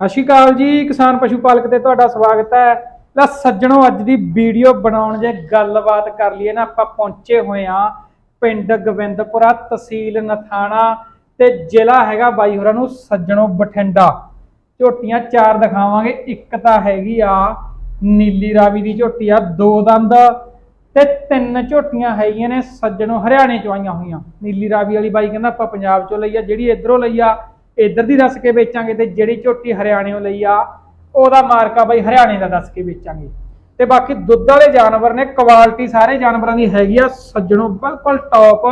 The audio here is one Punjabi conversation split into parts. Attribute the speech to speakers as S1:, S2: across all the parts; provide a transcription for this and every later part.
S1: ਸਤਿ ਸ਼੍ਰੀ ਅਕਾਲ ਜੀ, ਕਿਸਾਨ ਪਸ਼ੂ ਪਾਲਕ ਤੇ ਤੁਹਾਡਾ ਸਵਾਗਤ ਹੈ। ਲੈ ਸੱਜਣੋ, ਅੱਜ ਦੀ ਵੀਡੀਓ ਬਣਾਉਣ ਜੇ ਗੱਲਬਾਤ ਕਰ ਲਈਏ ਨਾ, ਆਪਾਂ ਪਹੁੰਚੇ ਹੋਏ ਆ ਪਿੰਡ ਗੋਬਿੰਦਪੁਰਾ ਤਹਿਸੀਲ ਨਥਾਣਾ ਤੇ ਜ਼ਿਲ੍ਹਾ ਹੈਗਾ ਬਾਈ ਹੋਰਾਂ ਨੂੰ ਸੱਜਣੋ ਬਠਿੰਡਾ। ਝੋਟੀਆਂ ਚਾਰ ਦਿਖਾਵਾਂਗੇ, ਇੱਕ ਤਾਂ ਹੈਗੀ ਆ ਨੀਲੀ ਰਾਵੀ ਦੀ ਝੋਟੀ ਆ, ਦੋ ਦੰਦ ਤੇ ਤਿੰਨ ਝੋਟੀਆਂ ਹੈਗੀਆਂ ਨੇ ਸੱਜਣੋ ਹਰਿਆਣੇ ਚੋਂ ਆਈਆਂ ਹੋਈਆਂ। ਨੀਲੀ ਰਾਵੀ ਵਾਲੀ ਬਾਈ ਕਹਿੰਦਾ ਆਪਾਂ ਪੰਜਾਬ ਚੋਂ ਲਈ ਆ ਜਿਹੜੀ ਇਧਰੋਂ ਲਈ ਆ ਇਧਰ ਦੀ ਦੱਸ ਕੇ ਵੇਚਾਂਗੇ ਤੇ ਜਿਹੜੀ ਝੋਟੀ ਹਰਿਆਣੇੋਂ ਲਈ ਆ ਉਹਦਾ ਮਾਰਕਾ ਬਾਈ ਹਰਿਆਣੇ ਦਾ ਦੱਸ ਕੇ ਵੇਚਾਂਗੇ। ਤੇ ਬਾਕੀ ਦੁੱਧ ਵਾਲੇ ਜਾਨਵਰ ਨੇ ਕੁਆਲਿਟੀ ਸਾਰੇ ਜਾਨਵਰਾਂ ਦੀ ਹੈਗੀ ਆ ਸੱਜਣੋ ਬਿਲਕੁਲ ਟੌਪ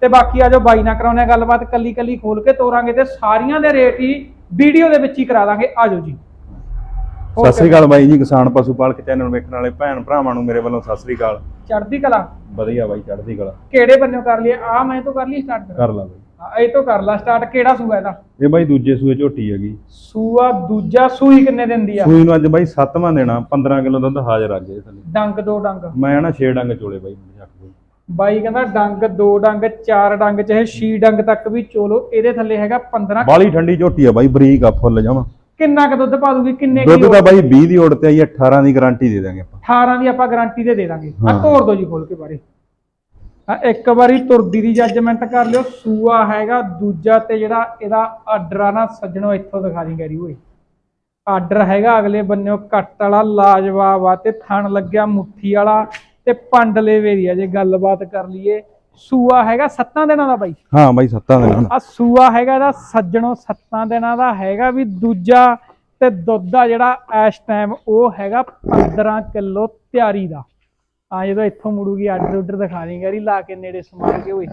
S1: ਤੇ ਬਾਕੀ ਆ ਜੋ ਬਾਈ ਨਾਲ ਕਰਾਉਣੇ ਗੱਲਬਾਤ ਕੱਲੀ ਕੱਲੀ ਖੋਲ ਕੇ ਤੋਰਾਂਗੇ ਤੇ ਸਾਰੀਆਂ ਦੇ ਰੇਟ ਹੀ ਵੀਡੀਓ ਦੇ ਵਿੱਚ ਹੀ ਕਰਾ ਦਾਂਗੇ। ਆਜੋ ਜੀ।
S2: ਸਤਿ ਸ੍ਰੀ ਅਕਾਲ ਬਾਈ ਜੀ ਕਿਸਾਨ ਪਸ਼ੂ ਪਾਲਕ ਚੈਨਲ ਵੇਖਣ ਵਾਲੇ ਭੈਣ ਭਰਾਵਾਂ ਨੂੰ ਮੇਰੇ ਵੱਲੋਂ ਸਤਿ ਸ੍ਰੀ ਅਕਾਲ।
S1: ਚੜ੍ਹਦੀ ਕਲਾ?
S2: ਵਧੀਆ ਬਾਈ ਚੜ੍ਹਦੀ ਕਲਾ।
S1: ਕਿਹੜੇ ਬੰਨਿਓ ਕਰ ਲਈਏ? ਆ ਮੈਂ ਤੋਂ ਕਰ ਲਈ ਸਟਾਰਟ
S2: ਕਰ ਲਾ ਬਾਈ।
S1: ਇਹ ਤੋਂ ਕਰ ਲਾ ਸਟਾਰਟ ਕਿਹੜਾ ਸੂਆ ਇਹਦਾ?
S2: ਇਹ ਬਾਈ ਦੂਜੇ ਸੂਏ ਝੋਟੀ ਹੈਗੀ।
S1: ਸੂਆ ਦੂਜਾ ਸੂਈ ਕਿੰਨੇ ਦਿਨ ਦੀ ਆ?
S2: ਸੂਈ ਨੂੰ ਅੱਜ ਬਾਈ 7ਵਾਂ ਦੇਣਾ 15 ਕਿਲੋ ਦੁੱਧ ਹਾਜ਼ਰ ਅੱਜ ਇਹ ਥੱਲੇ।
S1: ਡੰਗ ਦੋ ਡੰਗ?
S2: ਮੈਂ ਨਾ 6 ਡੰਗ ਚੋਲੇ ਬਾਈ ਚੱਕ ਦੇ।
S1: ਬਾਈ ਕਹਿੰਦਾ ਡੰਗ ਦੋ ਡੰਗ ਚਾਰ ਡੰਗ ਚਾਹੇ ਛੀ ਡੰਗ ਤੱਕ ਵੀ ਚੋਲੋ ਇਹਦੇ ਥੱਲੇ ਹੈਗਾ 15
S2: ਬਾਹਲੀ ਠੰਡੀ ਝੋਟੀ ਆ ਬਾਈ ਬਰੀਕ ਆ ਫੁੱਲ ਜਾਵਾਂ
S1: ਕਿੰਨਾ ਕ ਦੁੱਧ ਪਾ ਦੂਗੀ ਕਿੰਨੇ
S2: ਦੁੱਧ
S1: ਕਿਲੋ?
S2: ਤਾਂ ਬਾਈ 20 ਦੀ ਓੜ ਤੇ ਆਈ 18 ਦੀ ਗਾਰੰਟੀ ਦੇ ਦਾਂਗੇ ਆਪਾਂ।
S1: 18 ਦੀ ਆਪਾਂ ਗਾਰੰਟੀ ਦੇ ਦੇ ਦਾਂਗੇ। ਆ
S2: ਹਾਂ।
S1: ਤੋੜ ਦੋ ਜੀ ਖੋਲ ਕੇ ਬਾਰੇ। ਆ ਇੱਕ ਵਾਰੀ ਤੁਰਦੀ ਦੀ ਜੱਜਮੈਂਟ ਕਰ ਲਿਓ ਸੂਆ ਹੈਗਾ ਦੂਜਾ ਤੇ ਜਿਹੜਾ ਇਹਦਾ ਆਰਡਰ ਆ ਨਾ ਸੱਜਣੋ ਇੱਥੋਂ ਦਿਖਾ ਦੀ ਗੈਰੀ ਓਏ ਆਰਡਰ ਹੈਗਾ ਅਗਲੇ ਬੰਨਿਓ ਕੱਟ ਵਾਲਾ ਲਾਜਵਾਬ ਆ ਤੇ ਥਣ ਲੱਗਿਆ ਮੁੱਠੀ ਵਾਲਾ ਤੇ ਪੰਡਲੇ ਵੇਰੀ ਆ ਜੇ ਗੱਲਬਾਤ ਕਰ ਲਈਏ। ਸੂਆ ਹੈਗਾ ਸੱਤਾਂ ਦਿਨਾਂ ਦਾ ਬਾਈ।
S2: ਹਾਂ ਬਾਈ 7 ਦੇਣਾ
S1: ਆ ਸੂਆ ਹੈਗਾ ਇਹਦਾ ਸੱਜਣੋ ਸੱਤਾਂ ਦਿਨਾਂ ਦਾ ਹੈਗਾ ਵੀ ਦੂਜਾ ਤੇ ਦੁੱਧ ਆ ਜਿਹੜਾ ਇਸ ਟਾਈਮ ਉਹ ਹੈਗਾ 15 ਕਿਲੋ ਤਿਆਰੀ ਦਾ। ਹਾਂ, ਜਦੋਂ ਇੱਥੋਂ ਮੁੜੂਗੀ, ਆਰਡਰ ਉਡਰ ਦਿਖਾ ਦੇਂਗੇ ਯਾਰੀ ਲਾ ਕੇ ਨੇੜੇ ਸਮਾਰ ਕੇ ਓਏ।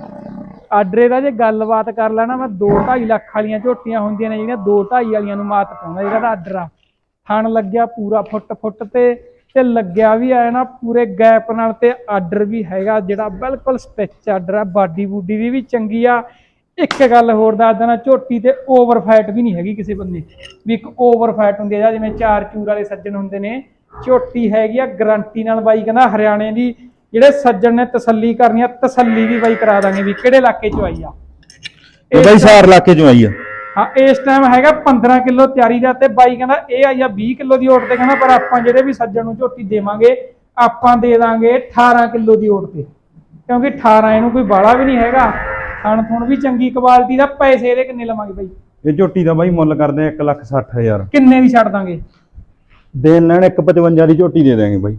S1: ਆਡਰੇ ਦਾ ਜੇ ਗੱਲਬਾਤ ਕਰ ਲੈਣਾ, ਮੈਂ 2.5 ਲੱਖ ਵਾਲੀਆਂ ਝੋਟੀਆਂ ਹੁੰਦੀਆਂ ਨੇ ਜਿਹੜੀਆਂ 2.5 ਵਾਲੀਆਂ ਨੂੰ ਮਾਤ ਪਾਉਂਦਾ, ਜਿਹੜਾ ਦਾ ਆਡਰ ਆ। ਥਣ ਲੱਗਿਆ ਪੂਰਾ ਫੁੱਟ ਫੁੱਟ ਤੇ ਤੇ ਲੱਗਿਆ ਵੀ ਆਇਆ ਨਾ ਪੂਰੇ ਗੈਪ ਨਾਲ ਤੇ ਆਡਰ ਵੀ ਹੈਗਾ, ਜਿਹੜਾ ਬਿਲਕੁਲ ਸਟਿਚ ਆਡਰ ਆ, ਬਾਡੀ ਬੂਡੀ ਦੀ ਵੀ ਚੰਗੀ ਆ। ਇੱਕ ਗੱਲ ਹੋਰ ਦੱਸ ਦੇਣਾ, ਝੋਟੀ ਤੇ ਓਵਰ ਫੈਟ ਵੀ ਨਹੀਂ ਹੈਗੀ ਕਿਸੇ ਬੰਦੇ ਵੀ ਇੱਕ ਓਵਰ ਫੈਟ ਹੁੰਦੀ ਆ, ਜਿਵੇਂ ਚਾਰ ਚੂਰ ਵਾਲੇ ਸੱਜਣ ਹੁੰਦੇ ਨੇ ਝੋਟੀ ਹੈਗੀ ਆ ਗਾਰੰਟੀ ਨਾਲ ਬਾਈ ਕਹਿੰਦਾ ਹਰਿਆਣੇ ਦੀ ਜਿਹੜੇ ਸੱਜਣ ਨੇ ਤਸੱਲੀ ਕਰਨੀ ਆ ਤਸੱਲੀ ਵੀ ਬਾਈ ਕਰਾ ਦਾਂਗੇ ਵੀ ਕਿਹੜੇ ਇਲਾਕੇ ਚੋਂ ਆਈ ਆ।
S2: ਇਹ ਬਾਈ ਸਾਰ ਇਲਾਕੇ ਚੋਂ ਆਈ ਆ।
S1: ਹਾਂ ਇਸ ਟਾਈਮ ਹੈਗਾ 15 ਕਿਲੋ ਤਿਆਰੀ ਦਾ ਤੇ ਬਾਈ ਕਹਿੰਦਾ ਇਹ ਆਈ ਆ 20 ਕਿਲੋ ਦੀ ਓਟ ਤੇ ਕਹਿੰਦਾ ਪਰ ਆਪਾਂ ਜਿਹੜੇ ਵੀ ਸੱਜਣ ਨੂੰ ਝੋਟੀ ਦੇਵਾਂਗੇ ਆਪਾਂ ਦੇ ਦਾਂਗੇ 18 ਕਿਲੋ ਦੀ ਓਟ ਤੇ। ਕਿਉਂਕਿ 18 ਇਹਨੂੰ ਕੋਈ ਬਾਲਾ ਵੀ ਨਹੀਂ ਹੈਗਾ। ਥਣ ਥੁਣ ਵੀ ਚੰਗੀ ਕੁਆਲਿਟੀ ਦਾ ਪੈਸੇ ਇਹਦੇ ਕਿੰਨੇ ਲਵਾਂਗੇ ਬਾਈ?
S2: ਇਹ ਝੋਟੀ ਦਾ ਬਾਈ ਮੁੱਲ ਕਰਦੇ ਆ 1 ਲੱਖ 60 ਹਜ਼ਾਰ।
S1: ਕਿੰਨੇ ਦੀ ਛੱਡ ਦਾਂਗੇ?
S2: ਦੇਣ ਲੈਣ 155 ਦੀ ਝੋਟੀ ਦੇ ਦਾਂਗੇ ਬਾਈ।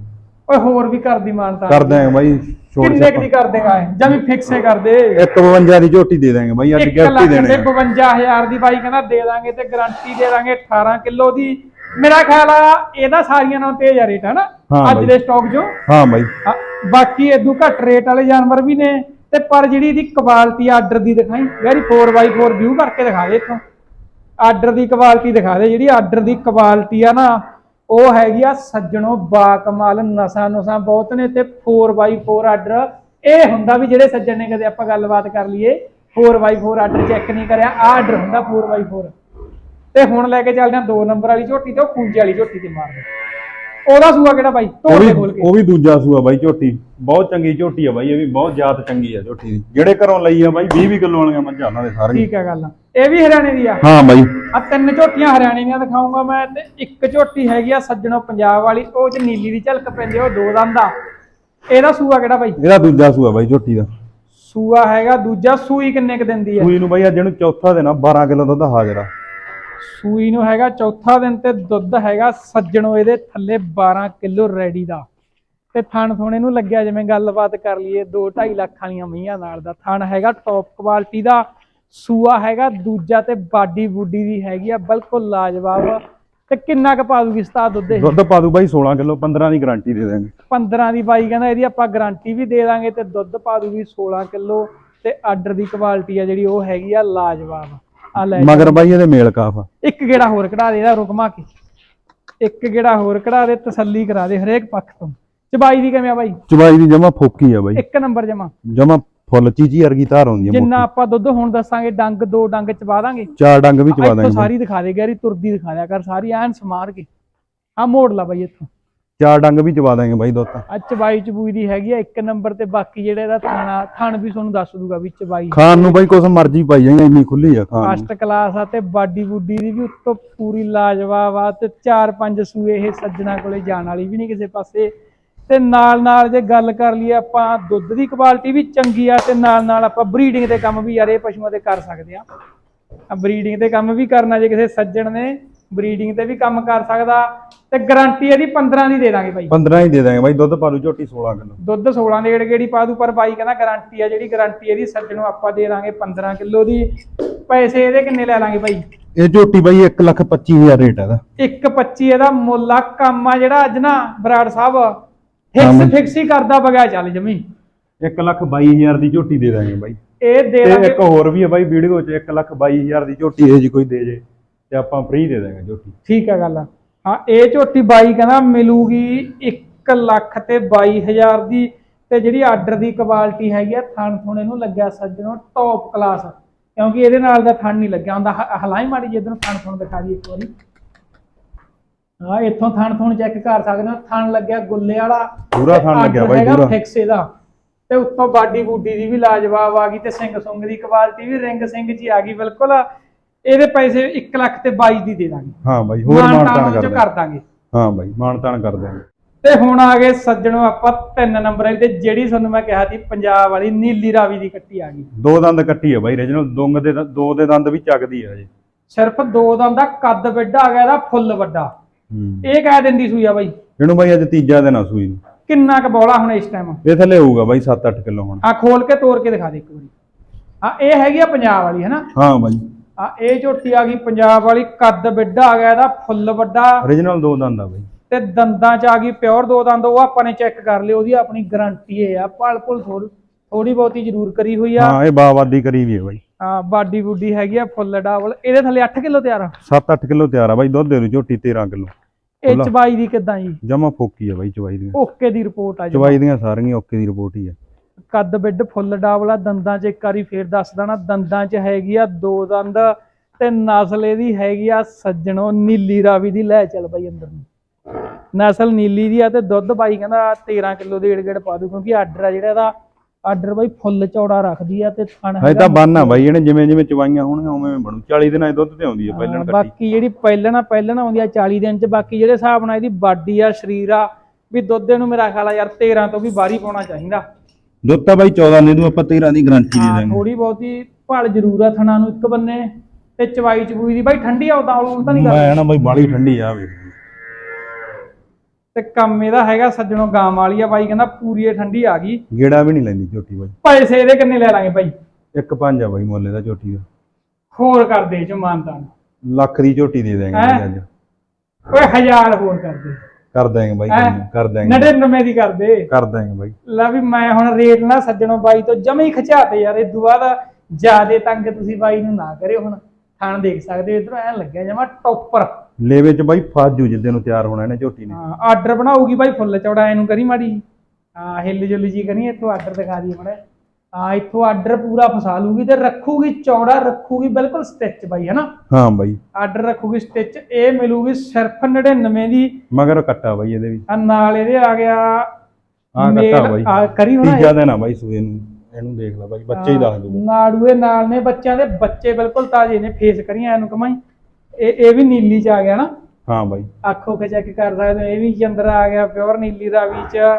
S1: ਓਏ ਹੋਰ ਵੀ ਕਰਦੀ ਮਾਨਤਾ।
S2: ਕਰ ਦਾਂਗੇ ਬਾਈ ਛੋੜ
S1: ਕਿੰਨੇ ਕੁ ਦੀ ਕਰ ਦੇਗਾ ਜਾਂ ਵੀ ਫਿਕਸੇ ਕਰ ਦੇ।
S2: 152 ਦੀ ਝੋਟੀ ਦੇ ਦਾਂਗੇ ਬਾਈ ਅੱਜ
S1: ਇੱਕ
S2: ਗਿਫਟ
S1: ਲੱਖ
S2: ਹੀ
S1: ਤੇ
S2: ਦੇਣੇ ਆ।
S1: 52000 ਦੀ ਬਾਈ ਕਹਿੰਦਾ ਦੇ ਦਾਂਗੇ ਤੇ ਗਾਰੰਟੀ ਦੇ ਦਾਂਗੇ 18 ਕਿਲੋ ਦੀ। ਮੇਰਾ ਖਿਆਲ ਆ ਇਹਦਾ ਸਾਰੀਆਂ ਨਾਲੋਂ ਤੇਜ਼ ਆ ਰੇਟ ਹੈ ਨਾ
S2: ਹਾਂ
S1: ਅੱਜ
S2: ਬਾਈ।
S1: ਦੇ ਸਟਾਕ 'ਚੋਂ।
S2: ਹਾਂ ਬਾਈ।
S1: ਹਾਂ, ਬਾਕੀ ਇਦੋਂ ਘੱਟ ਰੇਟ ਵਾਲੇ ਜਾਨਵਰ ਵੀ ਨੇ ਤੇ ਪਰ ਜਿਹੜੀ ਇਹਦੀ ਕੁਆਲਿਟੀ ਆਰਡਰ ਦੀ ਦਿਖਾਈ ਯਾਰੀ 4x4 ਵਿਊ ਕਰਕੇ ਦਿਖਾ ਦੇ ਇੱਥੋਂ। ਆਰਡਰ ਦੀ ਕੁਆਲਿਟੀ ਦਿਖਾ ਦੇ ਜਿਹੜੀ ਆਰਡਰ ਦੀ ਕੁਆਲਿਟੀ ਆ ਨਾ ਉਹ ਹੈਗੀ ਆ ਸੱਜਣੋ ਬਾ ਕਮਾਲ ਨਸਾਂ ਨੁਸਾਂ ਬਹੁਤ ਨੇ ਤੇ 4x4 ਆਰਡਰ ਇਹ ਹੁੰਦਾ ਵੀ ਜਿਹੜੇ ਸੱਜਣ ਨੇ ਕਦੇ ਆਪਾਂ ਗੱਲਬਾਤ ਕਰ ਲਈਏ 4x4 ਆਰਡਰ ਚੈੱਕ ਨਹੀਂ ਕਰਿਆ ਆ ਆਰਡਰ ਹੁੰਦਾ 4x4 ਤੇ ਹੁਣ ਲੈ ਕੇ ਚੱਲਦੇ ਆ 2 ਨੰਬਰ ਵਾਲੀ ਝੋਟੀ ਤੇ ਉਹ ਖੂੰਜੇ ਵਾਲੀ ਝੋਟੀ ਤੇ ਮਾਰਦੇ। ਉਹਦਾ ਸੂਆ ਕਿਹੜਾ ਬਾਈ?
S2: ਉਹ ਵੀ
S1: ਦੇ ਖੋਲ ਕੇ
S2: ਉਹ ਵੀ ਦੂਜਾ ਸੂਆ ਬਾਈ ਝੋਟੀ। ਬਹੁਤ ਚੰਗੀ ਝੋਟੀ ਆ ਬਾਈ ਇਹ ਵੀ ਬਹੁਤ ਜ਼ਿਆਦਾ ਚੰਗੀ ਆ ਝੋਟੀ ਦੀ। ਜਿਹੜੇ ਘਰੋਂ ਲਈ ਆ ਬਾਈ 20 20 ਕਿਲੋ ਵਾਲੀਆਂ ਮੱਝਾਂ ਉਹਨਾਂ ਦੇ ਸਾਰੇ
S1: ਠੀਕ ਹੈ ਗੱਲ ਇਹ ਵੀ ਹਰਿਆਣੇ ਦੀ ਆ?
S2: ਹਾਂ ਬਾਈ।
S1: ਆ ਤਿੰਨ ਝੋਟੀਆਂ ਹਰਿਆਣੇ ਦੀਆਂ ਦਿਖਾਉਂਗਾ ਮੈਂ ਤੇ ਇੱਕ ਝੋਟੀ ਹੈਗੀ ਆ ਸੱਜਣੋ ਪੰਜਾਬ ਵਾਲੀ ਉਹ ਚ ਨੀਲੀ ਦੀ ਝਲਕ ਪੈਂਦੀ ਆ, ਉਹ ਦੋ ਦੰਦ ਆ। ਇਹਦਾ ਸੂਆ ਕਿਹੜਾ ਬਾਈ?
S2: ਇਹਦਾ ਦੂਜਾ ਸੂਆ ਬਾਈ ਝੋਟੀ ਦਾ।
S1: ਸੂਆ ਹੈਗਾ ਦੂਜਾ ਸੂਈ ਕਿੰਨੇ ਕ ਦਿੰਦੀ ਆ?
S2: ਸੂਈ ਨੂੰ ਬਾਈ ਅੱਜ ਇਹਨੂੰ ਚੌਥਾ ਦੇਣਾ 12 ਕਿਲੋ ਦੁੱਧ ਹਾਜ਼ਰ ਆ
S1: ਸੂਈ ਨੂੰ ਹੈਗਾ ਚੌਥਾ ਦਿਨ ਤੇ ਦੁੱਧ ਹੈਗਾ ਸੱਜਣੋ ਇਹਦੇ ਥੱਲੇ 12 ਕਿਲੋ ਰੈਡੀ ਦਾ। ਤੇ ਥਣ ਥੋਣੇ ਨੂੰ ਲੱਗਿਆ ਜਿਵੇਂ ਗੱਲਬਾਤ ਕਰ ਲਈਏ 2.5 ਲੱਖ ਵਾਲੀਆਂ ਮਈਆਂ ਨਾਲ ਦਾ। ਥਣ ਹੈਗਾ ਟੌਪ ਕੁਆਲਿਟੀ ਦਾ ਸੂਆ ਹੈਗਾ ਦੂਜਾ ਤੇ ਬਾਡੀ ਬੂਡੀ ਦੀ ਹੈਗੀ ਆ ਬਿਲਕੁਲ ਲਾਜਵਾਬ। ਤੇ ਕਿੰਨਾ ਕ ਪਾ ਦੂਗੀ ਸਤਾ ਦੁੱਧ ਇਹ?
S2: ਦੁੱਧ ਪਾ ਦੂ ਬਾਈ 16 ਕਿਲੋ 15 ਦੀ ਗਾਰੰਟੀ ਦੇ ਦਾਂਗੇ
S1: 15 ਦੀ ਬਾਈ ਕਹਿੰਦਾ ਇਹਦੀ ਆਪਾਂ ਗਾਰੰਟੀ ਵੀ ਦੇ ਦਾਂਗੇ ਤੇ ਦੁੱਧ ਪਾ ਦੂਗੀ 16 ਕਿਲੋ। ਤੇ ਆਰਡਰ ਦੀ ਕੁਆਲਿਟੀ ਆ ਜਿਹੜੀ ਉਹ ਹੈਗੀ ਆ ਲਾਜਵਾਬ। ਆ ਲੈ
S2: ਮਗਰ ਬਾਈ ਇਹਦੇ ਮੇਲ ਕਾਫ। ਆ
S1: ਇੱਕ ਗੇੜਾ ਹੋਰ ਕਢਾ ਦੇ ਇਹਦਾ ਰੁਕਮਾ ਕੇ। ਇੱਕ ਗੇੜਾ ਹੋਰ ਕਢਾ ਦੇ ਤਸੱਲੀ ਕਰਾ ਦੇ ਹਰੇਕ ਪੱਖ ਤੋਂ। ਚਬਾਈ ਦੀ ਕਿਵੇਂ ਆ ਬਾਈ?
S2: ਚਵਾਈ ਦੀ ਜਮਾ ਫੋਕੀ ਆ ਬਾਈ।
S1: ਇੱਕ ਨੰਬਰ ਜਮਾ।
S2: ਜਮਾ ਫੁੱਲ ਚੀਚੀ ਵਰਗੀ ਧਾਰ ਆਉਂਦੀ ਆ
S1: ਜਿੰਨਾ
S2: ਮੋਟੀ।
S1: ਆਪਾਂ ਦੁੱਧ ਹੁਣ ਦੱਸਾਂਗੇ ਡੰਗ ਦੋ ਡੰਗ ਚਬਾ ਦਾਂਗੇ।
S2: ਚਾਰ ਡੰਗ ਵੀ ਚਵਾ
S1: ਇੱਥੋਂ
S2: ਦਾਂਗੇ।
S1: ਸਾਰੀ ਦਿਖਾ ਦੇ ਗੈਰੀ ਤੁਰਦੀ ਦਿਖਾ ਦਿਆ ਕਰ ਸਾਰੀ ਐਨ ਸਮਾਰ ਕੇ। ਆ ਮੋੜ ਲਾ ਬਾਈ ਇੱਥੋਂ।
S2: ਚਾਰ ਡੰਗ ਵੀ ਚਵਾ ਦਾਂਗੇ ਬਾਈ ਦੁੱਧ ਤਾਂ
S1: ਆ ਚਬਾਈ ਚਬੂਈ ਦੀ ਹੈਗੀ ਆ ਇੱਕ ਨੰਬਰ ਤੇ ਬਾਕੀ ਜਿਹੜੇ ਇਹਦਾ ਥਾਣਾ ਥਣ ਵੀ ਤੁਹਾਨੂੰ ਦੱਸ ਦੂਗਾ ਵੀ ਚਬਾਈ
S2: ਖਾਣ ਨੂੰ ਬਾਈ ਕੁਛ ਮਰਜ਼ੀ ਪਾਈ ਜਾਈਂ ਇੰਨੀ ਖੁੱਲੀ ਆ ਖਾਣ ਨੂੰ।
S1: ਫਸਟ ਕਲਾਸ ਆ ਤੇ ਬਾਡੀ ਬੁੱਡੀ ਦੀ ਵੀ ਉੱਤੋਂ ਪੂਰੀ ਲਾਜਵਾਬ ਆ ਤੇ ਚਾਰ ਪੰਜ ਸੂਏ ਇਹ ਸੱਜਣਾ ਕੋਲੇ ਜਾਣ ਵਾਲੀ ਵੀ ਨਹੀਂ ਕਿਸੇ ਪਾਸੇ। ਤੇ ਨਾਲ ਨਾਲ ਜੇ ਗੱਲ ਕਰ ਲਈਏ ਆਪਾਂ ਦੁੱਧ ਦੀ ਕੁਆਲਿਟੀ ਵੀ ਚੰਗੀ ਆ ਤੇ ਨਾਲ ਨਾਲ ਆਪਾਂ ਬਰੀਡਿੰਗ ਦੇ ਕੰਮ ਵੀ ਯਾਰ ਇਹ ਪਸ਼ੂਆਂ ਦੇ ਕਰ ਸਕਦੇ ਆ। ਆ ਬਰੀਡਿੰਗ ਤੇ ਕੰਮ ਵੀ ਕਰਨਾ ਜੇ ਕਿਸੇ ਸੱਜਣ ਨੇ ਬਰੀਡਿੰਗ ਤੇ ਵੀ ਕੰਮ ਕਰ ਸਕਦਾ। ਤੇ ਗਾਰੰਟੀ ਇਹਦੀ 15 ਦੀ ਦੇ ਦਾਂਗੇ ਭਾਈ
S2: 15 ਹੀ ਦੇ ਦਾਂਗੇ ਬਾਈ ਦੁੱਧ ਪਾ ਲੂ ਝੋਟੀ 16 ਕਿਲੋ।
S1: ਦੁੱਧ 16 ਦੇ ਗੇੜੀ ਪਾ ਦੂ ਪਰ ਬਾਈ ਕਹਿੰਦਾ ਗਾਰੰਟੀ ਆ ਜਿਹੜੀ ਗਾਰੰਟੀ ਇਹਦੀ ਸੱਜਣੋਂ ਆਪਾਂ ਦੇ ਦਾਂਗੇ 15 ਕਿਲੋ ਦੀ। ਪੈਸੇ ਇਹਦੇ ਕਿੰਨੇ ਲੈ ਲਾਂਗੇ ਭਾਈ
S2: ਇਹ ਝੋਟੀ ਬਾਈ 1 ਲੱਖ 25000 ਰੇਟ ਹੈ ਦਾ
S1: 125 ਇਹਦਾ ਮੁੱਲ ਆ ਕੰਮ ਆ ਜਿਹੜਾ ਅੱਜ ਨਾ ਬਰਾੜ ਸਾਹਿਬ ਫਿਕਸ
S2: ਬਈ।
S1: ਫਿਕਸ ਹੀ ਕਰਦਾ ਬਗਿਆ ਚੱਲ ਜਮੀ।
S2: 1 ਲੱਖ 22000 ਦੀ ਝੋਟੀ ਦੇ ਦਾਂਗੇ ਬਾਈ।
S1: ਇਹ ਦੇ ਦਾਂਗੇ
S2: ਇੱਕ ਹੋਰ ਵੀ ਹੈ ਬਾਈ ਵੀਡੀਓ 'ਚ 1 ਲੱਖ 22000 ਦੀ ਝੋਟੀ ਇਹ ਜੀ ਕੋਈ ਦੇ ਜੇ ਤੇ ਆਪਾਂ ਫ੍ਰੀ ਦੇ ਦਾਂਗੇ ਝੋਟੀ।
S1: ਠੀਕ ਆ ਗੱਲ ਹਾਂ ਇਹ ਝੋਟੀ ਬਾਈ ਕਹਿੰਦਾ ਮਿਲੂਗੀ 1 ਲੱਖ ਤੇ 22000 ਦੀ ਤੇ ਜਿਹੜੀ ਆਰਡਰ ਦੀ ਕੁਆਲਿਟੀ ਹੈਗੀ ਆ ਥਣ ਥੁਣੇ ਨੂੰ ਲੱਗਿਆ ਸੱਜਣੋ ਟੌਪ ਕਲਾਸ ਕਿਉਂਕਿ ਇਹਦੇ ਨਾਲ ਦਾ ਥਣ ਨਹੀਂ ਲੱਗਿਆ। ਹੁੰਦਾ ਹਲਾਈ ਮਾੜੀ ਜਿੱਦਨ ਥਣ ਥੁਣ ਦਿਖਾ ਦੀ ਇੱਕ ਵਾਰੀ। ਹਾਂ ਇੱਥੋਂ ਥਣ ਥੁਣ ਚੈੱਕ ਕਰ ਸਕਦੇ ਹੋ। ਥਣ ਲੱਗਿਆ ਗੁੱਲੇ ਵਾਲਾ
S2: ਪੂਰਾ ਥਣ ਲੱਗਿਆ ਬਾਈ, ਪੂਰਾ।
S1: ਫਿਕਸ ਇਹਦਾ। ਤੇ ਉੱਤੋਂ ਬਾਡੀ ਬੂਡੀ ਦੀ ਵੀ ਲਾਜਵਾਬ ਆ ਗਈ ਤੇ ਸਿੰਘ ਸੁੰਗ ਦੀ ਕੁਆਲਿਟੀ ਵੀ ਰਿੰਗ ਸਿੰਘ ਜੀ ਆ ਗਈ ਬਿਲਕੁਲ। ਇਹਦੇ ਪੈਸੇ 1 ਲੱਖ ਤੇ 22 ਦੀ ਦੇ ਦਾਂਗੇ।
S2: ਹਾਂ ਬਾਈ ਹੋਰ
S1: ਮਾਨਤਾਨ
S2: ਕਰ
S1: ਕਰ ਦਾਂਗੇ।
S2: ਹਾਂ ਬਾਈ ਮਾਨਤਾਨ ਕਰ ਦਾਂਗੇ।
S1: ਤੇ ਹੁਣ ਆ ਗਏ ਸੱਜਣੋ ਆਪਾਂ ਤਿੰਨ ਨੰਬਰ ਤੇ ਜਿਹੜੀ ਤੁਹਾਨੂੰ ਮੈਂ ਕਿਹਾ ਸੀ ਪੰਜਾਬ ਵਾਲੀ ਨੀਲੀ ਰਾਵੀ ਦੀ ਕੱਟੀ ਆ ਗਈ।
S2: ਦੋ ਦੰਦ ਕੱਟੀ ਹੈ ਬਾਈ ਰੀਜਨਲ ਦੋਂਗ ਦੇ ਦ- ਦੋ ਦੰਦ ਵੀ ਚੱਕਦੀ ਹੈ ਜੀ
S1: ਸਿਰਫ ਦੋ ਦੰਦ ਦਾ ਕੱਦ ਵੱਡਾ ਆ ਗਿਆ ਇਹਦਾ ਫੁੱਲ ਵੱਡਾ।
S2: ਹੂੰ।
S1: ਇਹ ਕਹਿ ਦਿੰਦੀ ਸੂਈ ਆ ਬਾਈ।
S2: ਇਹਨੂੰ ਬਾਈ ਅੱਜ ਤੀਜਾ ਦਿਨ ਆ ਸੂਈ ਨੂੰ।
S1: ਕਿੰਨਾ ਕ ਬੋਲਾ ਹੁਣ ਇਸ ਟਾਈਮ
S2: ਇਹ ਥੱਲੇ ਹੋਊਗਾ ਬਾਈ 7-8 ਕਿਲੋ ਹੁਣ।
S1: ਆ ਖੋਲ ਕੇ ਤੋੜ ਕੇ ਦਿਖਾ ਦੇ ਇੱਕ ਵਾਰੀ। ਆ ਇਹ ਹੈਗੀ ਆ ਪੰਜਾਬ ਵਾਲੀ ਹੈਨਾ
S2: ਹਾਂ ਬਾਈ।
S1: ਆ ਇਹ ਝੋਟੀ ਆ ਗਈ ਪੰਜਾਬ ਵਾਲੀ ਕੱਦ ਵੱਡਾ ਆ ਗਿਆ ਇਹਦਾ ਫੁੱਲ ਵੱਡਾ।
S2: ਰੀਜਨਲ ਦੋ ਦੰਦ ਆ ਬਾਈ।
S1: ਤੇ ਦੰਦਾਂ ਚ ਆ ਗਈ ਪਿਓਰ ਦੋ ਦੰਦ ਉਹ ਆਪਾਂ ਨੇ ਚੈੱਕ ਕਰ ਲਿਓ ਉਹਦੀ ਆਪਣੀ ਗਾਰੰਟੀ ਹੈ ਆ। ਪਲ ਪੁਲ ਥੋੜੀ ਬਹੁਤੀ ਜ਼ਰੂਰ ਕਰੀ ਹੋਈ ਆ।
S2: ਹਾਂ ਇਹ ਬਾਵਾਦੀ ਕਰੀ ਵੀ ਹੈ ਬਾਈ।
S1: ਆ ਬਾਡੀ ਬੁੱਡੀ ਹੈਗੀ ਆ ਫੁੱਲ ਡਾਵਲ। ਇਹਦੇ ਥੱਲੇ 8 ਕਿਲੋ ਤਿਆਰ ਆ?
S2: 7-8 ਕਿਲੋ ਤਿਆਰ ਆ ਬਾਈ ਦੁੱਧ ਦੇ ਦੂ ਝੋਟੀ 13 ਕਿਲੋ।
S1: ਇਹ। ਚਬਾਈ ਦੀ ਕਿਦਾਂ ਜੀ?
S2: ਜਮਾ ਫੋਕੀ ਆ ਬਾਈ ਚਵਾਈ ਦੀਆਂ।
S1: ਓਕੇ ਦੀ ਰਿਪੋਰਟ ਆ ਜੀ।
S2: ਚਵਾਈ ਦੀਆਂ ਸਾਰੀਆਂ ਓਕੇ ਦੀ ਰਿਪੋਰਟ ਹੀ ਆ।
S1: ਕੱਦ ਬਿੱਡ ਫੁੱਲ ਡਾਵਲਾ ਦੰਦਾਂ 'ਚ ਇੱਕ ਵਾਰੀ ਫੇਰ ਦੱਸ ਦੇਣਾ ਦੰਦਾਂ 'ਚ ਹੈਗੀ ਆ ਦੋ ਦੰਦ ਤੇ ਨਸਲ ਇਹਦੀ ਹੈਗੀ ਆ ਸੱਜਣੋ ਨੀਲੀ ਰਾਵੀ ਦੀ ਲੈ ਚੱਲ ਬਾਈ ਅੰਦਰ ਨੂੰ। ਨਸਲ ਨੀਲੀ ਦੀ ਆ ਤੇ ਦੁੱਧ ਬਾਈ ਕਹਿੰਦਾ 13 ਕਿਲੋ ਦੇ ਏੜ ਗੇੜ ਪਾ ਦੂ ਕਿਉਂਕਿ ਆਰਡਰ ਆ ਜਿਹੜਾ ਇਹਦਾ ਆਰਡਰ ਬਾਈ ਫੁੱਲ ਚੌੜਾ ਰੱਖਦੀ ਆ ਤੇ ਥਣ
S2: ਹਜੇ ਤਾਂ ਬੰਨ ਆ ਬਾਈ ਇਹਨੇ ਜਿਵੇਂ ਜਿਵੇਂ ਚਵਾਈਆਂ ਹੋਣਗੀਆਂ ਉਵੇਂ ਉਵੇਂ ਬਣੂ। 40 ਦਿਨਾਂ 'ਚ ਦੁੱਧ ਤੇ ਆਉਂਦੀ ਹੈ ਪਹਿਲਣ
S1: ਹਾਂ,
S2: ਕੱਟੀ
S1: ਬਾਕੀ ਜਿਹੜੀ ਪਹਿਲਣਾ ਪਹਿਲਣਾ ਆਉਂਦੀ ਆ 40 ਦਿਨ ਚ ਬਾਕੀ ਜਿਹੜੇ ਹਿਸਾਬ ਨਾਲ ਇਹਦੀ ਬਾਡੀ ਆ ਸਰੀਰ ਆ ਵੀ ਦੁੱਧ ਨੂੰ ਮੇਰਾ ਖਿਆਲ ਆ ਯਾਰ 13 ਤੋਂ ਵੀ ਬਾਹਰ ਹੀ ਪਾਉਣਾ ਚਾਹੀਦਾ।
S2: ਦੁੱਧ ਤਾਂ ਬਾਈ 14 ਨੇ ਦੂ ਆਪਾਂ 13 ਦੀ ਗਾਰੰਟੀ ਦੇ
S1: ਹਾਂ
S2: ਦਾਂਗੇ।
S1: ਥੋੜੀ ਬਹੁਤੀ ਭਲ ਜ਼ਰੂਰ ਆ ਥਣਾ ਨੂੰ ਇੱਕ ਬੰਨੇ ਤੇ ਚਵਾਈ ਚਬੂਈ ਦੀ। ਬਾਈ ਠੰਡੀ ਆ ਉਦਾਂ ਤਾਂ ਨਹੀਂ ਕਰਦੀ
S2: ਮੈਂ ਨਾ ਬਾਈ ਬਾਲੀ ਠੰਡੀ ਆ ਵੇ।
S1: ਤੇ ਕੰਮ ਇਹਦਾ ਹੈਗਾ ਸੱਜਣੋ ਗਾਂ ਵਾਲੀ ਆ ਬਾਈ ਕਹਿੰਦਾ ਪੂਰੀ ਇਹ ਠੰਡੀ ਆ ਗਈ।
S2: ਗੇੜਾ ਵੀ ਨਹੀਂ ਲੈਂਦੀ ਝੋਟੀ ਬਾਈ।
S1: ਪੈਸੇ ਇਹਦੇ ਕਿੰਨੇ ਲੈ ਲਾਂਗੇ ਬਾਈ?
S2: ਇੱਕ ਪੰਜ ਆ ਬਾਈ ਮੁੱਲ ਦਾ ਝੋਟੀ ਦਾ।
S1: ਹੋਰ ਕਰ ਦੇ ਚ ਮਾਨਤਾਨ
S2: ਲੱਖ ਦੀ ਝੋਟੀ ਦੇ ਦਾਂਗੇ ਬਾਈ ਅੱਜ।
S1: ਓਏ ਹਜ਼ਾਰ ਹੋਰ ਕਰ ਦੇ।
S2: ਕਰ ਦਾਂਗੇ ਬਾਈ? ਕਰ ਦਾਂਗੇ
S1: 99 ਦੀ ਕਰ ਦੇ
S2: ਕਰ ਦਾਂਗੇ ਬਾਈ।
S1: ਲੈ ਵੀ ਮੈਂ ਹੁਣ ਰੇਟ ਨਾ ਸੱਜਣੋ ਬਾਈ ਤੋਂ ਜਮੇ ਹੀ ਖਿਚਾਤੇ ਯਾਰ ਇਹ ਦੁਆ ਦਾ ਜਿਆਦੇ ਤੰਗ ਤੁਸੀਂ ਬਾਈ ਨੂੰ ਨਾ ਕਰਿਓ ਹੁਣ। ਥਾਣ ਦੇਖ ਸਕਦੇ ਹੋ ਇਧਰੋਂ ਐ ਲੱਗਿਆ ਜਮਾ ਟੌਪਰ।
S2: ਲੇਵੇ ਚ ਬਾਈ ਫਾਜੂ ਜਿੱਦੇ ਨੂੰ ਤਿਆਰ ਹੋਣਾ ਇਹਨੇ ਝੋਟੀ ਨੇ।
S1: ਹਾਂ ਆਰਡਰ ਬਣਾਉਗੀ ਬਾਈ ਫੁੱਲ ਚੌੜਾ ਇਹਨੂੰ ਕਰੀ ਮਾੜੀ ਹਾਂ ਹਿੱਲ ਜੁੱਲ ਜੀ ਕਰੀ ਇੱਥੋਂ ਆਰਡਰ ਦਿਖਾ ਦੀ ਮੜੇ ਹਾਂ ਇੱਥੋਂ ਆਰਡਰ ਪੂਰਾ ਫਸਾ ਲੂਗੀ ਤੇ ਰੱਖੂਗੀ ਚੌੜਾ ਰੱਖੂਗੀ ਬਿਲਕੁਲ ਸਟਿਚ ਬਾਈ ਹੈਨਾ
S2: ਹਾਂ ਬਾਈ।
S1: ਆਰਡਰ ਰੱਖੂਗੀ ਸਟਿਚ ਇਹ ਮਿਲੂਗੀ ਸਿਰਫ 99 ਦੀ।
S2: ਮਗਰ ਕੱਟਾ ਬਾਈ ਇਹਦੇ ਵੀ।
S1: ਆ ਨਾਲ ਇਹਦੇ ਆ ਗਿਆ ਮੇਲ
S2: ਕੱਟਾ ਬਾਈ।
S1: ਆ ਕਰੀ ਹੋਣਾ
S2: ਤੀਜਾ ਦਿਨ ਆ ਬਾਈ ਸੂਏ ਨੂੰ। ਇਹਨੂੰ ਦੇਖ ਲੈ ਬਾਈ ਬੱਚੇ ਹੀ ਦੱਸ ਦੂ
S1: ਨਾੜੂਏ ਨਾਲ ਨੇ ਬੱਚਿਆਂ ਦੇ ਬੱਚੇ ਬਿਲਕੁਲ ਤਾਜ਼ੇ ਨੇ ਫੇਸ ਕਰੀਆਂ ਇਹਨੂੰ ਕਮਾਈ। ਇਹ ਇਹ ਵੀ ਨੀਲੀ ਚ ਆ ਗਿਆ ਨਾ?
S2: ਹਾਂ ਬਾਈ।
S1: ਅੱਖੋਂ ਕੇ ਚੈੱਕ ਕਰ ਸਕਦੇ ਹੋ ਇਹ ਵੀ ਚੰਦਰ ਆ ਗਿਆ ਪਿਓਰ ਨੀਲੀ ਰਾਵੀ ਚ।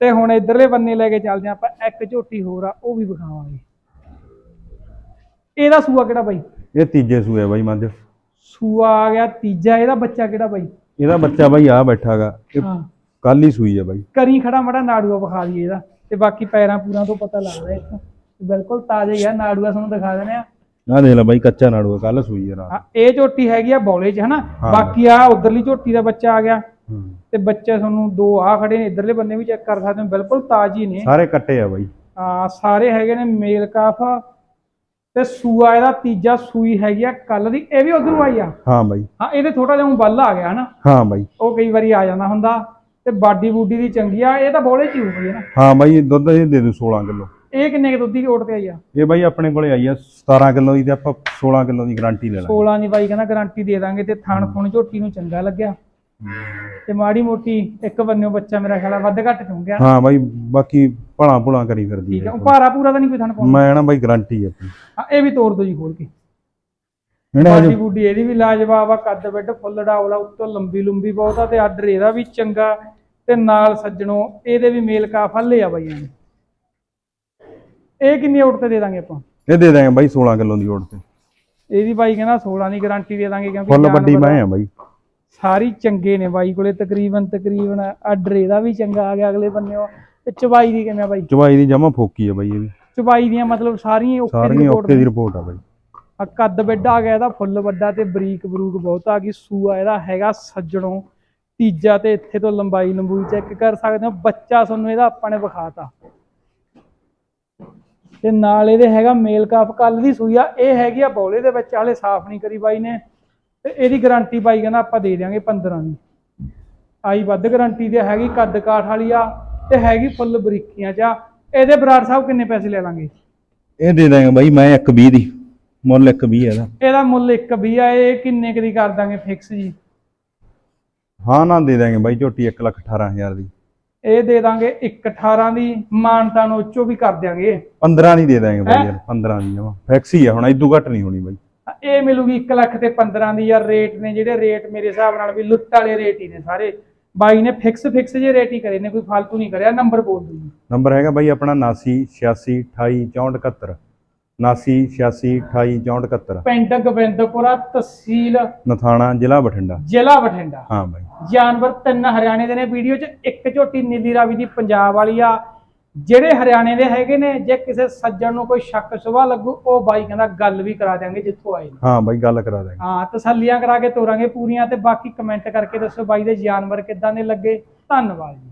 S1: ਤੇ ਹੁਣ ਇਧਰਲੇ ਬੰਨੇ ਲੈ ਕੇ ਚੱਲਦੇ ਆਪਾਂ ਇੱਕ ਝੋਟੀ ਹੋਰ ਆ ਉਹ ਵੀ ਵਿਖਾਵਾਂਗੇ। ਇਹਦਾ ਸੂਆ ਕਿਹੜਾ ਬਾਈ?
S2: ਇਹ ਤੀਜੇ ਸੂਏ ਆ ਬਾਈ ਮੱਝ।
S1: ਸੂਆ ਆ ਗਿਆ ਤੀਜਾ ਇਹਦਾ ਬੱਚਾ ਕਿਹੜਾ ਬਾਈ?
S2: ਇਹਦਾ ਬੱਚਾ ਬਾਈ ਆ ਬੈਠਾਗਾ ਇਹ
S1: ਹਾਂ।
S2: ਕੱਲ ਹੀ ਸੂਈ ਆ ਬਾਈ।
S1: ਕਰੀ ਖੜਾ ਮੜਾ ਨਾੜੂਆ ਵਿਖਾ ਦਈਏ ਇਹਦਾ ਤੇ ਬਾਕੀ ਪੈਰਾਂ ਪੂਰਾਂ ਤੋਂ ਪਤਾ ਲੱਗਦਾ ਇੱਥੋਂ ਬਿਲਕੁਲ ਤਾਜ਼ਾ ਹੀ ਆ ਨਾੜੂਆ ਤੁਹਾਨੂੰ ਦਿਖਾ ਦਿੰਦੇ ਆ।
S2: ਆਹ ਦੇਖ ਲੈ ਬਾਈ ਕੱਚਾ ਨਾੜੂਆ ਕੱਲ ਸੂਈ ਆ ਰਾਤ।
S1: ਹਾਂ, ਇਹ ਝੋਟੀ ਹੈਗੀ ਆ ਬੌਲੇ 'ਚ ਹਨਾ?
S2: ਹਾਂ।
S1: ਬਾਕੀ ਆ ਉਧਰਲੀ ਝੋਟੀ ਦਾ ਬੱਚਾ ਆ ਗਿਆ। ਤੇ ਬੱਚੇ ਤੁਹਾਨੂੰ ਦੋ ਆ ਖੜੇ ਨੇ ਇਧਰਲੇ ਬੰਨੇ ਵੀ ਚੈੱਕ ਕਰ ਸਕਦੇ ਹੋ ਬਿਲਕੁਲ ਤਾਜ਼ੀ ਨੇ।
S2: ਸਾਰੇ ਕੱਟੇ ਆ ਬਾਈ।
S1: ਆ ਸਾਰੇ ਹੈਗੇ ਨੇ ਮੇਲ ਕਾਫ ਤੇ ਸੂਆ ਇਹਦਾ ਤੀਜਾ ਸੂਈ ਹੈਗੀ ਆ ਕੱਲ ਦੀ ਇਹ ਵੀ ਉਧਰੋਂ ਆਈ ਆ?
S2: ਹਾਂ ਬਾਈ।
S1: ਹਾਂ ਇਹਦੇ ਥੋੜਾ ਜਿਹਾ ਬੱਲ ਆ ਗਿਆ ਹਨਾ?
S2: ਹਾਂ ਬਾਈ।
S1: ਉਹ ਕਈ ਵਾਰੀ ਆ ਜਾਂਦਾ ਹੁੰਦਾ ਤੇ ਬਾਡੀ ਬੂਡੀ ਦੀ ਚੰਗੀ ਆ ਇਹ ਤਾਂ ਬੋਲੇ ਚ ਹੀ ਹੋਊਗੀ ਨਾ
S2: ਹਾਂ ਬਾਈ ਦੁੱਧ ਇਹ ਦੇ ਦੂ 16 ਕਿਲੋ।
S1: ਇਹ ਕਿੰਨੇ ਕੁ ਦੁੱਧ ਦੀ ਓਟ ਤੇ ਆਈ ਆ?
S2: ਇਹ ਬਾਈ ਆਪਣੇ ਕੋਲੇ ਆਈ ਆ 17 ਕਿਲੋ ਦੀ ਤੇ ਆਪਾਂ 16 ਕਿਲੋ ਦੀ ਗਾਰੰਟੀ ਲੈ ਲਾਂਗੇ।
S1: 16 ਦੀ ਬਾਈ ਕਹਿੰਦਾ ਗਾਰੰਟੀ ਦੇ ਦਾਂਗੇ ਤੇ ਥਣ ਥੁਣ ਝੋਟੀ ਨੂੰ ਚੰਗਾ ਲੱਗਿਆ। ਤੇ ਮਾੜੀ ਮੋਟੀ ਇੱਕ ਬੰਨਿਓ ਬੱਚਾ ਮੇਰਾ ਖਿਆਲ ਆ ਵੱਧ ਘੱਟ ਚੁੰਗਿਆ
S2: ਹਾਂ ਬਾਈ ਬਾਕੀ ਭਲਾ ਭੁਲਾ ਕਰੀ ਫਿਰਦੀ
S1: ਠੀਕ ਹੈ ਭਾਰਾ ਪੂਰਾ ਤਾਂ ਨਹੀਂ ਕੋਈ ਥਣ ਪਾਉਂਦਾ
S2: ਮੈਂ ਨਾ ਬਾਈ ਗਾਰੰਟੀ ਹੈ ਆਪਣੀ।
S1: ਹਾਂ, ਇਹ ਵੀ ਤੋੜ ਦੋ ਜੀ ਖੋਲ ਕੇ।
S2: ਇਹਨੇ
S1: ਬਾਡੀ
S2: ਹਜੇ
S1: ਬੂਡੀ ਇਹਦੀ ਵੀ ਲਾਜਵਾਬ ਆ ਕੱਦ ਬੈੱਡ ਫੁੱਲ ਡਾਵਲਾ ਉੱਤੋਂ ਲੰਬੀ ਲੰਬੀ ਬਹੁਤ ਆ ਤੇ ਆਰਡਰ ਇਹਦਾ ਵੀ ਚੰਗਾ ਤੇ ਨਾਲ ਸੱਜਣੋ ਇਹਦੇ ਵੀ ਮੇਲ ਕਾਫ ਹੱਲੇ ਆ ਬਾਈਆਂ ਦੇ ਇਹ ਕਿੰਨੀ ਆਊਟ ਤੇ ਦੇ ਦਾਂਗੇ ਆਪਾਂ?
S2: ਇਹ ਦੇ ਦਾਂਗੇ ਬਾਈ 16 ਕਿਲੋ ਦੀ ਓੜ ਤੇ।
S1: ਇਹਦੀ ਬਾਈ ਕਹਿੰਦਾ 16 ਦੀ ਗਾਰੰਟੀ ਦੇ ਦਾਂਗੇ ਕਿਉਂਕਿ
S2: ਫੁੱਲ ਵੱਡੀ
S1: ਜਾਨਵਰ
S2: ਮੈਂ ਆ ਬਾਈ।
S1: ਸਾਰੀ ਚੰਗੇ ਨੇ ਬਾਈ ਕੋਲੇ ਤਕਰੀਬਨ ਤਕਰੀਬਨ ਆਰਡਰ ਇਹਦਾ ਵੀ ਚੰਗਾ ਆ ਗਿਆ ਅਗਲੇ ਬੰਨਿਓ। ਤੇ ਚਬਾਈ ਦੀ ਕਿਵੇਂ ਆ ਬਾਈ?
S2: ਚਵਾਈ ਦੀ ਜਮਾ ਫੋਕੀ ਆ ਬਾਈ ਇਹ ਵੀ।
S1: ਚਬਾਈ ਦੀਆਂ ਮਤਲਬ ਸਾਰੀਆਂ ਓਕੇ ਦੀ
S2: ਸਾਰੀਆਂ
S1: ਰਿਪੋਰਟ
S2: ਓਕੇ ਦੀ ਰਿਪੋਰਟ ਆ ਬਾਈ।
S1: ਆ ਕੱਦ ਵੱਡਾ ਆ ਗਿਆ ਇਹਦਾ ਫੁੱਲ ਵੱਡਾ ਤੇ ਬਰੀਕ ਬਰੂਕ ਬਹੁਤ ਆ ਗਈ। ਸੂਆ ਇਹਦਾ ਹੈਗਾ ਸੱਜਣੋਂ। ਤੀਜਾ ਤੇ ਇੱਥੇ ਤੋਂ ਲੰਬਾਈ ਲੰਬੂਈ ਚੈੱਕ ਕਰ ਸਕਦੇ ਹੋ। ਬੱਚਾ ਤੁਹਾਨੂੰ ਇਹਦਾ ਆਪਾਂ ਨੇ ਵਿਖਾਤਾ। ਤੇ ਨਾਲ ਇਹਦੇ ਹੈਗਾ ਮੇਲ ਕਾਫ ਕੱਲ ਦੀ ਸੂਈ ਆ। ਇਹ ਹੈਗੀ ਆ ਬੌਲੇ ਦੇ ਵਿੱਚ ਹਾਲੇ ਸਾਫ਼ ਨਹੀਂ ਕਰੀ ਬਾਈ ਨੇ। ਤੇ ਇਹਦੀ ਗਾਰੰਟੀ ਬਾਈ ਕਹਿੰਦਾ ਆਪਾਂ ਦੇ ਦਿਆਂਗੇ 15 ਦੀ। ਆਈ ਵੱਧ ਗਾਰੰਟੀ ਤੇ ਹੈਗੀ ਕੱਦ ਕਾਠ ਵਾਲੀ ਆ ਤੇ ਹੈਗੀ ਫੁੱਲ ਬਰੀਕੀਆਂ ਚ ਇਹਦੇ ਬਰਾੜ ਸਾਹਿਬ ਕਿੰਨੇ ਪੈਸੇ ਲੈ ਲਾਂਗੇ?
S2: ਇਹ ਦੇ ਦਾਂਗੇ ਬਾਈ ਮੈਂ 120 ਦੀ। ਮੁੱਲ 120 ਇਹਦਾ।
S1: ਇਹਦਾ ਮੁੱਲ ਇੱਕ ਵੀ ਆ ਇਹ ਕਿੰਨੇ ਕੁ ਦੀ ਕਰ ਦਾਂਗੇ ਫਿਕਸ ਜੀ?
S2: ਹਾਂ ਨਾ ਦੇ ਦਾਂਗੇ ਬਾਈ ਝੋਟੀ 1 ਲੱਖ 18000 ਦੀ।
S1: ਇਹ ਦੇ ਦਾਂਗੇ 118 ਦੀ ਮਾਨਤਾ ਨੂੰ ਉੱਚੋ ਵੀ ਕਰ ਦਿਆਂਗੇ।
S2: 15 ਦੀ ਦੇ ਦਾਂਗੇ ਬਾਈ
S1: ਹੈਂ?
S2: ਯਾਰ 15 ਦੀ ਜਮਾ। ਫਿਕਸ ਹੀ ਆ ਹੁਣ ਇਦੋਂ ਘੱਟ ਨਹੀਂ ਹੋਣੀ ਬਾਈ।
S1: ਇਹ ਮਿਲੂਗੀ 1 ਲੱਖ ਤੇ 15 ਦੀ ਯਾਰ ਰੇਟ ਨੇ ਜਿਹੜੇ ਰੇਟ ਮੇਰੇ ਹਿਸਾਬ ਨਾਲ ਵੀ ਲੁੱਟ ਵਾਲੇ ਰੇਟ ਹੀ ਨੇ ਸਾਰੇ। ਬਾਈ ਨੇ ਫਿਕਸ ਫਿਕਸ ਜੇ ਰੇਟ ਹੀ ਕਰੇ ਨੇ ਕੋਈ ਫालतू ਨਹੀਂ ਕਰਿਆ ਨੰਬਰ ਬੋਲ ਦੂੰ
S2: ਨੰਬਰ ਹੈਗਾ ਬਾਈ ਆਪਣਾ 79 86 28 64 79 86 28 64
S1: ਪਿੰਡ ਗੋਬਿੰਦਪੁਰਾ ਤਹਿਸੀਲ
S2: ਨਥਾਣਾ ਜ਼ਿਲ੍ਹਾ ਬਠਿੰਡਾ।
S1: ਜ਼ਿਲ੍ਹਾ ਬਠਿੰਡਾ।
S2: ਹਾਂ ਬਾਈ।
S1: ਜਾਨਵਰ ਤਿੰਨ ਹਰਿਆਣੇ ਦੇ ਨੇ। ਵੀਡੀਓ 'ਚ ਇੱਕ ਝੋਟੀ ਨੀਲੀ ਰਾਵੀ ਦੀ ਪੰਜਾਬ ਵਾਲੀ ਆ। ਜਿਹੜੇ ਹਰਿਆਣੇ ਦੇ ਹੈਗੇ ਨੇ ਜੇ ਕਿਸੇ ਸੱਜਣ ਨੂੰ ਕੋਈ ਸ਼ੱਕ ਸੁਭਾ ਲੱਗੂ ਉਹ ਬਾਈ ਕਹਿੰਦਾ ਗੱਲ ਵੀ ਕਰਾ ਦਿਆਂਗੇ ਜਿੱਥੋਂ ਆਏ ਨੇ।
S2: ਹਾਂ ਬਾਈ ਗੱਲ ਕਰਾ ਦਾਂਗੇ
S1: ਹਾਂ ਤਸੱਲੀਆਂ ਕਰਾ ਕੇ ਤੋਰਾਂਗੇ ਪੂਰੀਆਂ ਤੇ ਬਾਕੀ ਕਮੈਂਟ ਕਰਕੇ ਦੱਸੋ ਬਾਈ ਦੇ ਜਾਨਵਰ ਕਿੱਦਾਂ ਦੇ ਲੱਗੇ। ਧੰਨਵਾਦ ਜੀ।